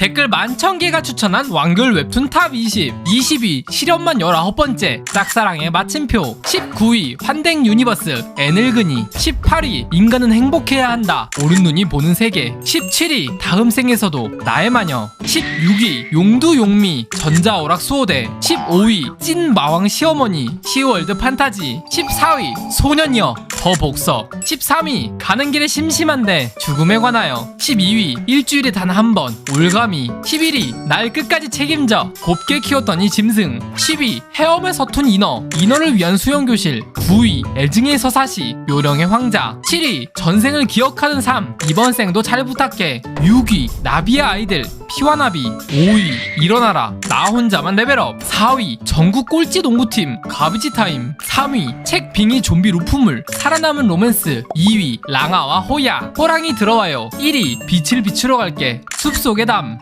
댓글 만천 개가 추천한 완글 웹툰 탑 20. 20위 실험만 19번째 짝사랑의 마침표. 19위 환댕 유니버스 애늙은이. 18위 인간은 행복해야 한다. 오른 눈이 보는 세계. 17위 다음 생에서도 나의 마녀. 16위 용두 용미 전자오락 수호대. 15위 찐 마왕 시어머니 시월드 판타지. 14위 소년여 더 복석. 13위 가는 길에 심심한데 죽음에 관하여. 12위 일주일에 단 한 번 올가미. 11위 날 끝까지 책임져 곱게 키웠더니 짐승. 10위 헤엄에 서툰 인어 인어를 위한 수영교실. 9위 애증의 서사시 요령의 황자. 7위 전생을 기억하는 삶. 이번 생도 잘 부탁해. 6위 나비의 아이들 피와 나비 5위 일어나라. 나 혼자만 레벨업. 4위 전국 꼴찌 농구팀 가비지 타임. 3위 책 빙의 좀비 루프물 살아남은 로맨스. 2위 랑아와 호야. 호랑이 들어와요. 1위 빛을 비추러 갈게. 숲속의 담